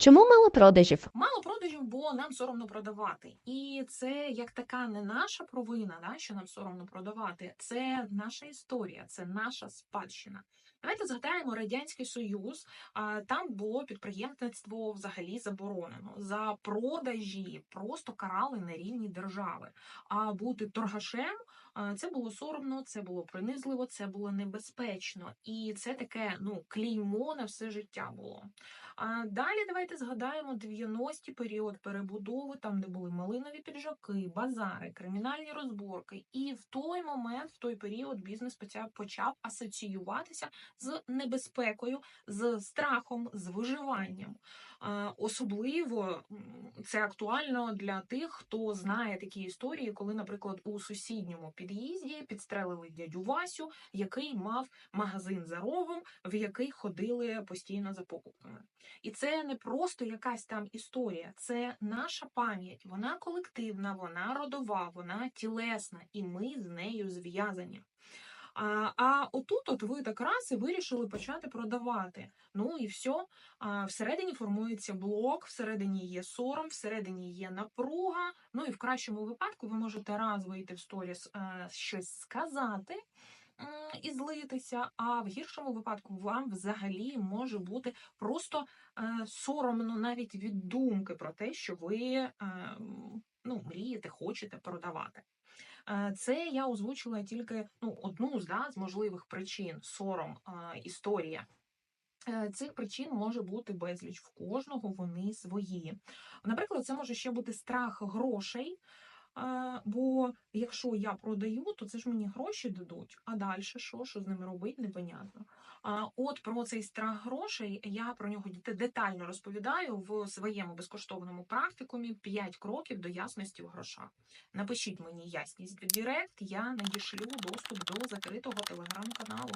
Чому мало продажів? Мало продажів, бо нам соромно продавати. І це як така не наша провина, да, що нам соромно продавати. Це наша історія, це наша спадщина. Давайте згадаємо Радянський Союз. Там було підприємництво взагалі заборонено. За продажі просто карали на рівні держави. А бути торгашем це було соромно, це було принизливо, це було небезпечно. І це таке ну клеймо на все життя було. А далі давайте згадаємо 90-ті період перебудови, там, де були малинові піджаки, базари, кримінальні розборки. І в той момент, в той період, бізнес почав асоціюватися з небезпекою, з страхом, з виживанням. Особливо це актуально для тих, хто знає такі історії, коли, наприклад, у сусідньому під'їзді підстрелили дядю Васю, який мав магазин за рогом, в який ходили постійно за покупками. І це не просто якась там історія, це наша пам'ять. Вона колективна, вона родова, вона тілесна, і ми з нею зв'язані. А, а отут, от ви так раз і вирішили почати продавати. Ну і все. А, всередині формується блок, всередині є сором, всередині є напруга. Ну і в кращому випадку ви можете раз вийти в сторіс, е, щось сказати і злитися. А в гіршому випадку вам взагалі може бути просто е, соромно навіть від думки про те, що ви е, ну, мрієте, хочете продавати. Е, Це я озвучила тільки ну, одну з, да, з можливих причин сором, історія. Е, Цих причин може бути безліч в кожного, вони свої. Наприклад, це може ще бути страх грошей. Бо якщо я продаю, то це ж мені гроші дадуть, а далі що, що з ними робити, непонятно. А от про цей страх грошей я про нього детально розповідаю в своєму безкоштовному практикумі 5 кроків до ясності в грошах. Напишіть мені ясність в Директ, я надішлю доступ до закритого телеграм-каналу.